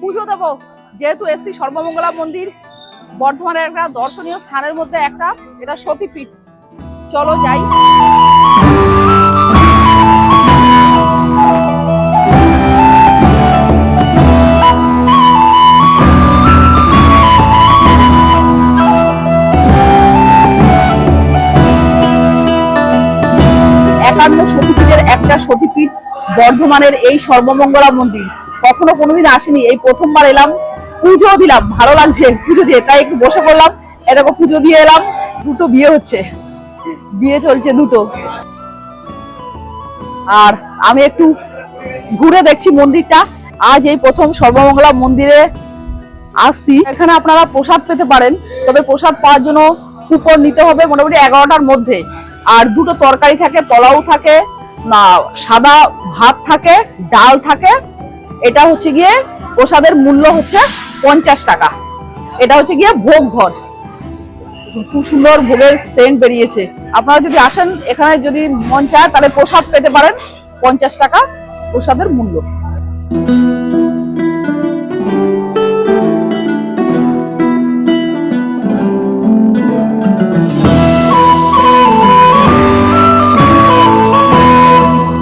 পুজো দেবো। যেহেতু এসছি সর্বমঙ্গলা মন্দির, বর্ধমানের একটা দর্শনীয় স্থানের মধ্যে একটা, এটা সতীপীঠ। চলো যাই। একান্ন সতীপীঠের একটা সতীপীঠ বর্ধমানের এই সর্বমঙ্গলা মন্দির। কখনো কোনোদিন আসেনি। এই প্রথমবার এলাম, পুজো দিলাম, ভালো লাগছে পুজো দিয়ে, তাই একটু বসে পড়লাম। এ দেখো, পুজো দিয়ে এলাম, দুটো বিয়ে হচ্ছে। বিয়ে চলছে দুটো। আর আমি একটু ঘুরে দেখছি মন্দিরটা। আজ এই প্রথম সর্বমঙ্গলা মন্দিরে আসছি। এখানে আপনারা প্রসাদ পেতে পারেন, তবে প্রসাদ পাওয়ার জন্য কুপন নিতে হবে মোটামুটি এগারোটার মধ্যে। আর দুটো তরকারি থাকে, পোলাও থাকে, না, সাদা ভাত থাকে, ডাল থাকে এটা হচ্ছে গিয়ে প্রসাদের মূল্য হচ্ছে পঞ্চাশ টাকা। এটা হচ্ছে গিয়ে ভোগ ঘর। খুব সুন্দর ভোগের সেন্ট বেরিয়েছে। আপনারা যদি আসেন এখানে যদি মন চায় তাহলে প্রসাদ পেতে পারেন পঞ্চাশ টাকা প্রসাদের মূল্য।